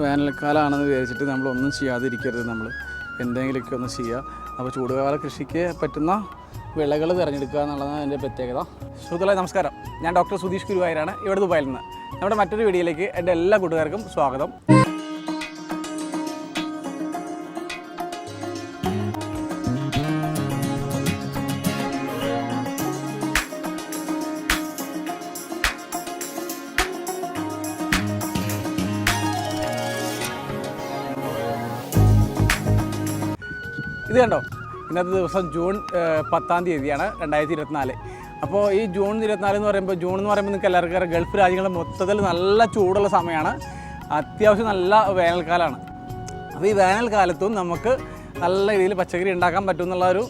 വേനൽക്കാലമാണെന്ന് വിചാരിച്ചിട്ട് നമ്മൾ ഒന്നും ചെയ്യാതിരിക്കരുത് നമ്മൾ എന്തെങ്കിലുമൊക്കെ ഒന്ന് ചെയ്യുക അപ്പോൾ ചൂടുകാല കൃഷിക്ക് പറ്റുന്ന വിളകൾ തിരഞ്ഞെടുക്കുക എന്നുള്ളതാണ് എന്റെ പ്രത്യേകത. സുഹൃത്തുക്കളെ നമസ്കാരം. ഞാൻ ഡോക്ടർ സുധീഷ് ഗുരുവായൂരാണ്. ഇവിടെ ദുബായിൽ നിന്ന്. നമ്മുടെ മറ്റൊരു വീഡിയോയിലേക്ക് എന്റെ എല്ലാ കൂട്ടുകാർക്കും സ്വാഗതം. ഇത് കണ്ടോ? ഇന്നത്തെ ദിവസം ജൂൺ പത്താം തീയതിയാണ് രണ്ടായിരത്തി ഇരുപത്തിനാല്. അപ്പോൾ ഈ ജൂൺ ഇരുപത്തിനാല് എന്ന് പറയുമ്പോൾ ജൂൺ എന്ന് പറയുമ്പോൾ നിങ്ങൾക്ക് എല്ലാവർക്കും അറിയാം ഗൾഫ് രാജ്യങ്ങളുടെ മൊത്തത്തിൽ നല്ല ചൂടുള്ള സമയമാണ് അത്യാവശ്യം നല്ല വേനൽക്കാലമാണ് അപ്പോൾ ഈ വേനൽക്കാലത്തും നമുക്ക് നല്ല രീതിയിൽ പച്ചക്കറി ഉണ്ടാക്കാൻ പറ്റും എന്നുള്ളൊരു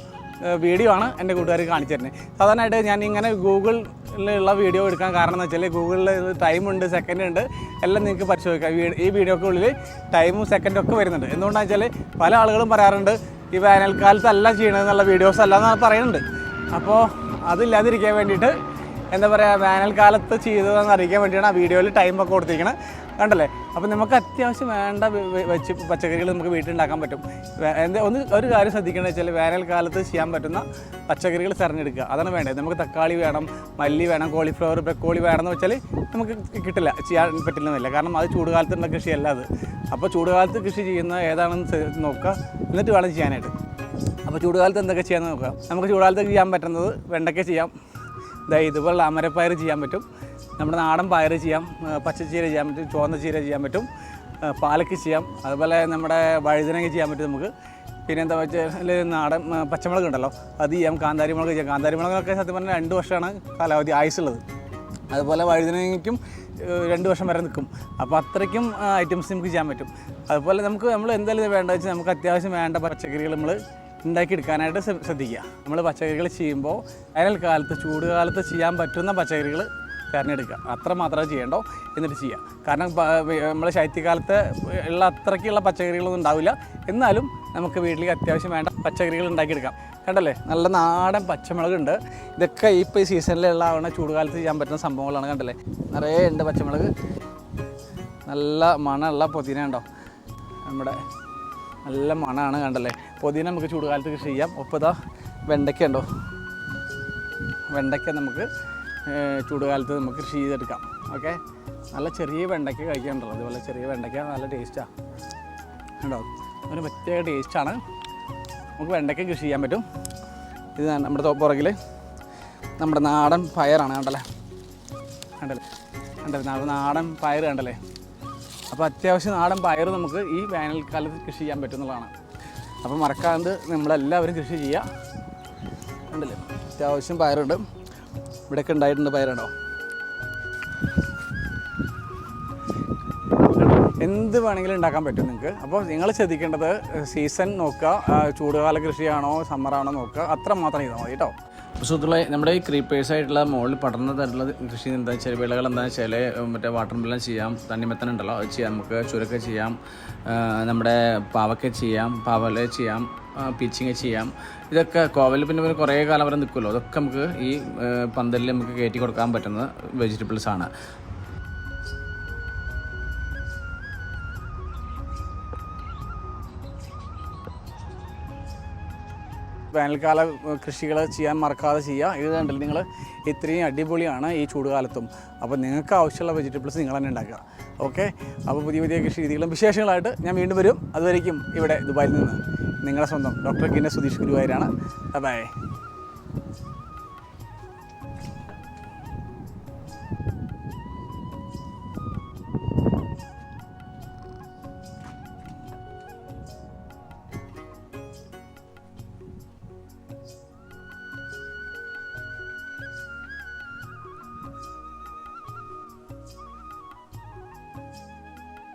വീഡിയോ ആണ് എന്റെ കൂട്ടുകാർ കാണിച്ചു തരുന്നത് സാധാരണയായിട്ട് ഞാൻ ഇങ്ങനെ ഗൂഗിളിലുള്ള വീഡിയോ എടുക്കാൻ കാരണം എന്ന് വെച്ചാൽ ഗൂഗിളിൽ ടൈമുണ്ട് സെക്കൻഡ് ഉണ്ട് എല്ലാം നിങ്ങൾക്ക് പരിശോധിക്കാം. ഈ വീഡിയോക്കുള്ളിൽ ടൈമും സെക്കൻഡും ഒക്കെ വരുന്നുണ്ട്. എന്തുകൊണ്ടാണെന്ന് വെച്ചാൽ പല ആളുകളും പറയാറുണ്ട് ഈ വേനൽക്കാലത്തല്ല ചെയ്യണമെന്നുള്ള വീഡിയോസ് അല്ല എന്നാണ് പറയുന്നുണ്ട് അപ്പോൾ അതില്ലാതിരിക്കാൻ വേണ്ടിയിട്ട് എന്താ പറയുക വേനൽക്കാലത്ത് ചെയ്തതെന്ന് അറിയിക്കാൻ വേണ്ടിയാണ് ആ വീഡിയോയിൽ ടൈം ഒക്കെ കൊടുത്തിരിക്കുന്നത് കണ്ടല്ലേ? അപ്പോൾ നമുക്ക് അത്യാവശ്യം വേണ്ട വെച്ച് പച്ചക്കറികൾ നമുക്ക് വീട്ടിലുണ്ടാക്കാൻ പറ്റും. എന്താ ഒന്ന് ഒരു കാര്യം ശ്രദ്ധിക്കണമെന്ന് വെച്ചാൽ വേനൽക്കാലത്ത് ചെയ്യാൻ പറ്റുന്ന പച്ചക്കറികൾ തിരഞ്ഞെടുക്കുക. അതാണ് വേണ്ടത്. നമുക്ക് തക്കാളി വേണം മല്ലി വേണം കോളിഫ്ലവർ ബ്രക്കോളി വേണമെന്ന് വെച്ചാൽ നമുക്ക് കിട്ടില്ല ചെയ്യാൻ പറ്റില്ലെന്നില്ല കാരണം അത് ചൂടുകാലത്തുള്ള കൃഷിയല്ല അത്. അപ്പോൾ ചൂടുകാലത്ത് കൃഷി ചെയ്യുന്ന ഏതാണെന്ന് നോക്കുക. എന്നിട്ട് വേണം ചെയ്യാനായിട്ട്. അപ്പോൾ ചൂടുകാലത്ത് എന്തൊക്കെ ചെയ്യാമെന്ന് നോക്കാം നമുക്ക് ചൂടുകാലത്ത് ചെയ്യാൻ പറ്റുന്നത് വെണ്ടയ്ക്ക ചെയ്യാം. ദാ ഇതുപോലുള്ള അമരപ്പയർ ചെയ്യാൻ പറ്റും. നമ്മുടെ നാടൻ പയർ ചെയ്യാം. പച്ചച്ചീര ചെയ്യാൻ പറ്റും. ചുവന്ന ചീര ചെയ്യാൻ പറ്റും. പാലക്ക് ചെയ്യാം. അതുപോലെ നമ്മുടെ വഴുതനങ്ങ ചെയ്യാൻ പറ്റും നമുക്ക്. പിന്നെ എന്താ വെച്ചാൽ നാടൻ പച്ചമുളക് ഉണ്ടല്ലോ. അത് ചെയ്യാം. കാന്താരി മുളക് ചെയ്യാം. കാന്താരി മുളകൊക്കെ സത്യം പറഞ്ഞാൽ രണ്ട് വർഷമാണ് കാലാവധി ആയുസുള്ളത് അതുപോലെ വഴുതനങ്ങയ്ക്കും രണ്ട് വർഷം വരെ നിൽക്കും അപ്പോൾ അത്രയ്ക്കും ഐറ്റംസ് നമുക്ക് ചെയ്യാൻ പറ്റും. അതുപോലെ നമുക്ക് നമ്മൾ എന്തായാലും വേണ്ട വെച്ചാൽ നമുക്ക് അത്യാവശ്യം വേണ്ട പച്ചക്കറികൾ നമ്മൾ ഉണ്ടാക്കിയെടുക്കാനായിട്ട് ശ്ര- ശ്രദ്ധിക്കുക. നമ്മൾ പച്ചക്കറികൾ ചെയ്യുമ്പോൾ വേനൽക്കാലത്ത് ചൂട് കാലത്ത് ചെയ്യാൻ പറ്റുന്ന പച്ചക്കറികൾ തിരഞ്ഞെടുക്കുക. അത്ര മാത്രമേ ചെയ്യണ്ടോ? എന്നിട്ട് ചെയ്യുക കാരണം നമ്മൾ ശൈത്യകാലത്ത് ഉള്ള അത്രയ്ക്കുള്ള പച്ചക്കറികളൊന്നും ഉണ്ടാവില്ല. എന്നാലും നമുക്ക് വീട്ടിലേക്ക് അത്യാവശ്യം വേണ്ട പച്ചക്കറികൾ ഉണ്ടാക്കിയെടുക്കാം. കണ്ടല്ലേ? നല്ല നാടൻ പച്ചമുളകുണ്ട്. ഇതൊക്കെ ഇപ്പോൾ ഈ സീസണിലുള്ള ആവണ ചൂടുകാലത്ത് ചെയ്യാൻ പറ്റുന്ന സംഭവങ്ങളാണ് കണ്ടല്ലേ? നിറയെ ഉണ്ട് പച്ചമുളക്. നല്ല മണമുള്ള പൊതിന ഉണ്ടോ? നമ്മുടെ നല്ല മണമാണ് കണ്ടല്ലേ? പൊതിന നമുക്ക് ചൂടുകാലത്ത് കൃഷി ചെയ്യാം. ഒപ്പം വെണ്ടയ്ക്ക ഉണ്ടോ? വെണ്ടയ്ക്ക നമുക്ക് ചൂടുകാലത്ത് നമുക്ക് കൃഷി ചെയ്തെടുക്കാം. ഓക്കെ? നല്ല ചെറിയ വെണ്ടയ്ക്ക കഴിക്കാനുണ്ടല്ലോ. അതുപോലെ ചെറിയ വെണ്ടയ്ക്ക നല്ല ടേസ്റ്റാണ് ഉണ്ടോ അതിന് പ്രത്യേക ടേസ്റ്റാണ് നമുക്ക് വെണ്ടയ്ക്ക കൃഷി ചെയ്യാൻ പറ്റും. ഇത് നമ്മുടെ പുറകിൽ നമ്മുടെ നാടൻ പയറാണ് കണ്ടല്ലേ? കണ്ടല്ലേ? കണ്ടല്ലേ? നമ്മുടെ നാടൻ പയർ കണ്ടല്ലേ? അപ്പോൾ അത്യാവശ്യം നാടൻ പയർ നമുക്ക് ഈ വേനൽക്കാലത്ത് കൃഷി ചെയ്യാൻ പറ്റുന്നതാണ്. അപ്പോൾ മറക്കാണ്ട് നമ്മളെല്ലാവരും കൃഷി ചെയ്യുക. കണ്ടല്ലേ? അത്യാവശ്യം പയറുണ്ട്. ഇവിടെയൊക്കെ ഉണ്ടായിട്ടുണ്ട് പയറുണ്ടോ? എന്ത് വേണമെങ്കിലും ഉണ്ടാക്കാൻ പറ്റും നിങ്ങൾക്ക്. അപ്പോൾ നിങ്ങൾ ശ്രദ്ധിക്കേണ്ടത് സീസൺ നോക്കുക ചൂടുകാല കൃഷിയാണോ സമ്മറാണോ നോക്കുക അത്ര മാത്രം ചെയ്താൽ മതി കേട്ടോ. സുഹൃത്തുക്കളെ നമ്മുടെ ഈ ക്രീപ്പേഴ്സ് ആയിട്ടുള്ള മുകളിൽ പടർന്ന തരത്തിലുള്ള കൃഷി എന്താ വെച്ചാൽ വിളകൾ എന്താ വെച്ചാൽ മറ്റേ വാട്ടർ മെല്ലൻ ചെയ്യാം തണ്ണിമത്തൻ ഉണ്ടല്ലോ അത് ചെയ്യാം നമുക്ക് ചുരക്ക ചെയ്യാം നമ്മുടെ പാവക്ക ചെയ്യാം പാവല ചെയ്യാം പിച്ചിങ്ങ ചെയ്യാം ഇതൊക്കെ കോവൽ പിന്നെ പിന്നെ കുറേ കാലം വരെ നിൽക്കുമല്ലോ അതൊക്കെ നമുക്ക് ഈ പന്തലിൽ നമുക്ക് കയറ്റി കൊടുക്കാൻ പറ്റുന്ന വെജിറ്റബിൾസ് ആണ്. വേനൽക്കാല കൃഷികൾ ചെയ്യാൻ മറക്കാതെ ചെയ്യുക. ഇത് കണ്ടില്ല നിങ്ങൾ ഇത്രയും അടിപൊളിയാണ് ഈ ചൂടുകാലത്തും. അപ്പോൾ നിങ്ങൾക്ക് ആവശ്യമുള്ള വെജിറ്റബിൾസ് നിങ്ങൾ തന്നെ ഉണ്ടാക്കുക. ഓക്കെ? അപ്പോൾ പുതിയ പുതിയ കൃഷി രീതികളും വിശേഷങ്ങളായിട്ട് ഞാൻ വീണ്ടും വരും. അതുവരേക്കും ഇവിടെ ദുബായിൽ നിന്ന് നിങ്ങളുടെ സ്വന്തം ഡോക്ടർ കിന്നെ സുധീഷ് ഗുരുവായൂരാണ്. ബൈ.